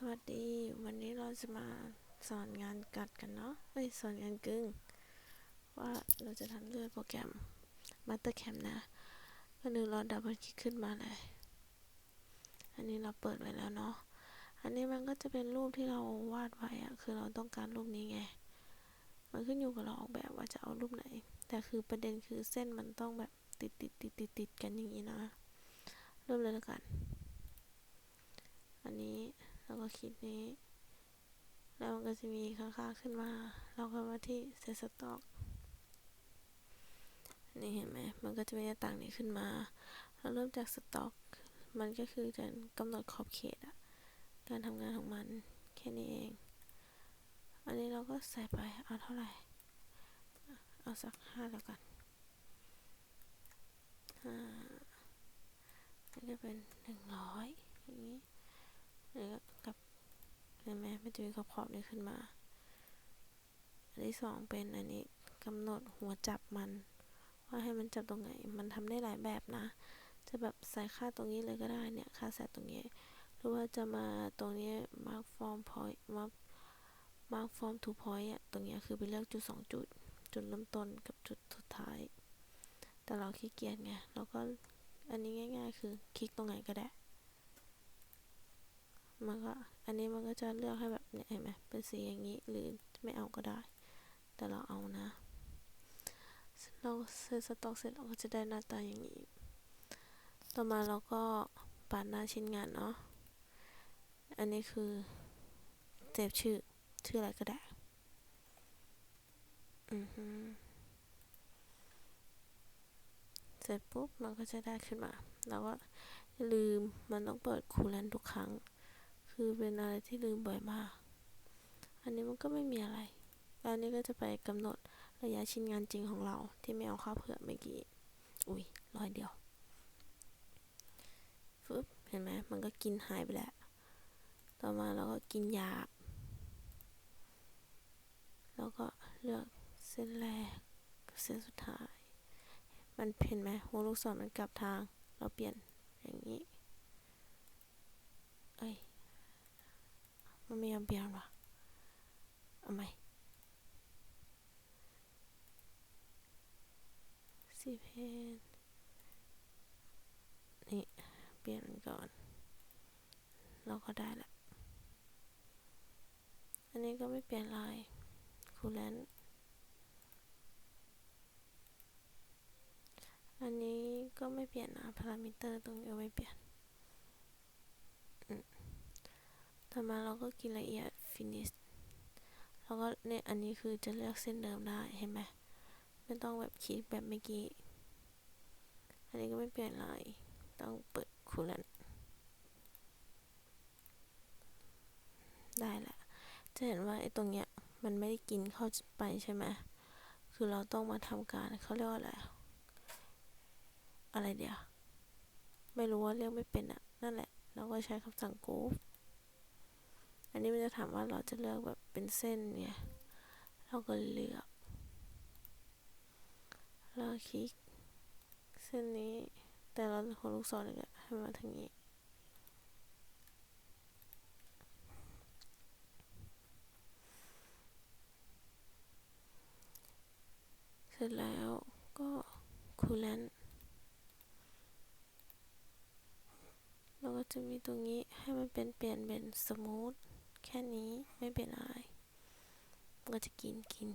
สวัสดี วันนี้เราจะมาสอนงานกัดกันเนาะเอ้ยสอนงานกึ่ง ว่าเราจะทำด้วยโปรแกรม Mastercam นะ ก็นึงเราดับเบิลคลิกขึ้นมาเลย อันนี้เราเปิดไว้แล้วเนาะ อันนี้มันก็จะเป็นรูปที่เราวาดไว้อะคือเราต้องการรูปนี้ไง มันขึ้นอยู่กับเราออกแบบว่าจะเอารูปไหน แต่คือประเด็นคือเส้นมันต้องแบบติดติดติดติดติดกันอย่างนี้นะ เริ่มเลยแล้วกัน อันนี้ แล้วก็คลิปนี้ แล้วมันก็จะมีข้างๆขึ้นมา เราก็มาที่เซตสต็อกนี่เห็นไหมมันก็จะมีหน้าต่างนี้ขึ้นมา เราเริ่มจากสต็อก มันก็คือการกำหนดขอบเขตอะการทำงานของมันแค่นี้เอง อันนี้เราก็ใส่ไปเอาเท่าไหร่ เอาสักห้าแล้วกันห้านี่ก็เป็นหนึ่งร้อยอย่างนี้ แล้วกับเห็นไหมมันจะมีขอบขอบนี้ขึ้นมา อันที่สองเป็นอันนี้กำหนดหัวจับมัน ว่าให้มันจับตรงไหน มันทำได้หลายแบบนะ จะแบบใส่ค่าตรงนี้เลยก็ได้เนี่ย ค่าแสตรงนี้ หรือว่าจะมาตรงนี้ mark form point mark mark form to point อะตรงนี้คือไปเลือกจุดสองจุด จุดเริ่มต้นกับจุดสุดท้าย แต่เราขี้เกียจไง เราก็อันนี้ง่าย ๆ คือคลิกตรงไหนก็ได้ มันก็อันนี้มันก็จะเลือกให้แบบเนี่ยเห็นไหมเป็นสีอย่างนี้หรือไม่เอาก็ได้ แต่เราเอานะเราเซตสต็อกเสร็จเราก็จะได้หน้าตาอย่างนี้ ต่อมาเราก็ปาดหน้าชิ้นงานเนาะอันนี้คือเซฟชื่อชื่ออะไรก็ได้อือฮึเสร็จปุ๊บมันก็จะได้ขึ้นมา แล้วก็ลืมมันต้องเปิดคูลแลนทุกครั้ง คือเป็นอะไรที่ลืมบ่อยมาก อันนี้มันก็ไม่มีอะไรแล้วอันนี้ก็จะไปกำหนดระยะชิ้นงานจริงของเราที่ไม่เอาค่าเผื่อเมื่อกี้ อุ้ยร้อยเดียวฟึบเห็นไหมมันก็กินหายไปแล้ว ต่อมาเราก็กินยาบแล้วก็เลือกเส้นแรกกับเส้นสุดท้าย มันเห็นไหมหัวลูกศรมันกลับทาง เราเปลี่ยนอย่างนี้ เอ้ย มันไม่ยอมเปลี่ยนว่ะเอาใหมสีเพนนี่ เปลี่ยนก่อน เราก็ได้ละ อันนี้ก็ไม่เปลี่ยนลายคูลแลนอันนี้ก็ไม่เปลี่ยนนะพารามิเตอร์ตรงนี้ไม่เปลี่ยน ต่อมาเราก็กินละเอียด finish แล้วก็เนี่ยอันนี้คือจะเลือกเส้นเดิมได้เห็นไหมไม่ต้องแบบคลิกแบบเมื่อกี้ อันนี้ก็ไม่เปลี่ยนลายต้องเปิดคูลแลนได้ละ จะเห็นว่าไอ้ตรงเนี้ยมันไม่ได้กินเข้าไปใช่ไหมคือเราต้องมาทำการเขาเรียกว่าอะไร อะไรเดียว ไม่รู้ว่าเรียกไม่เป็นอะนั่นแหละ เราก็ใช้คำสั่ง group นนี้มันจะถามว่าเราจะเลือกแบบเป็นเส้นไงเราก็เลือกเราคลิกเส้นนี้ แต่เราหัวลูกศรอีกแล้วให้มาทางนี้เสร็จแล้วก็คูลแลนแล้วก็จะมีตรงนี้ให้มันเป็นเปลี่ยนเป็นสมูท แค่นี้ไม่เป็นไรก็จะกินกิน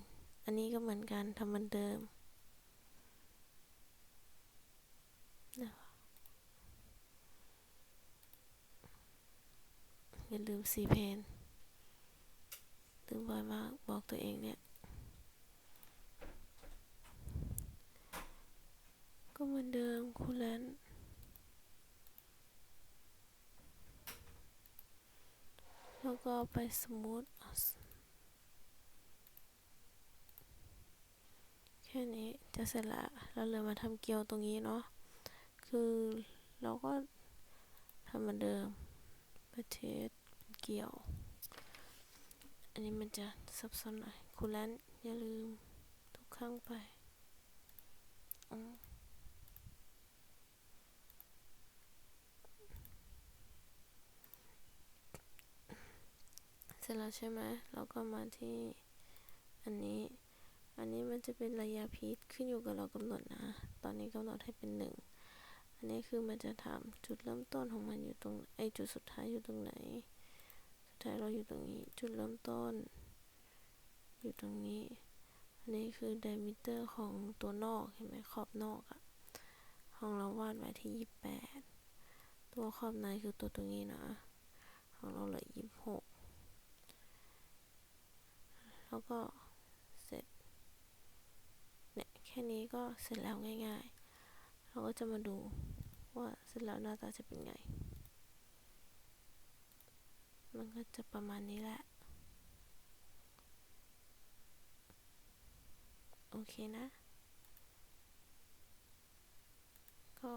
อันนี้ก็เหมือนกันทำเหมือนเดิมอย่าลืมสีเพนลืมบ่อยมากบอกตัวเองเนี่ย ก็เหมือนเดิมคูลแลน แล้วก็ไปสมูทแค่นี้จะเสร็จละเราเลยมาทำเกลียวตรงนี้เนาะ คือเราก็ทำเหมือนเดิมประเทศเกี่ยว อันนี้มันจะซับซ้อนหน่อยคูลแลนอย่าลืมทุกครั้งไปอ๋อ ร็จแล้วใช่ไหมเราก็มาที่อันนี้ อันนี้มันจะเป็นระยะพีทขึ้นอยู่กับเรากำหนดนะ ตอนนี้กำหนดให้เป็นหนึ่ง อันนี้คือมันจะถามจุดเริ่มต้นของมันอยู่ตรงไอจุดสุดท้ายอยู่ตรงไหน สุดท้ายเราอยู่ตรงนี้ จุดเริ่มต้น อยู่ตรงนี้ อันนี้คือ diameter ของตัวนอกเห็นไหมขอบนอกอะของเราวาดไว้ที่ยี่สิบแปดตัวขอบในคือตัวตรงนี้นะ ของเราเหลือยี่สิบหก แล้วก็เสร็จ เนี่ย แค่นี้ก็เสร็จแล้วง่ายๆ เราก็จะมาดูว่าเสร็จแล้วหน้าตาจะเป็นไง มันก็จะประมาณนี้แหละ โอเคนะ ก็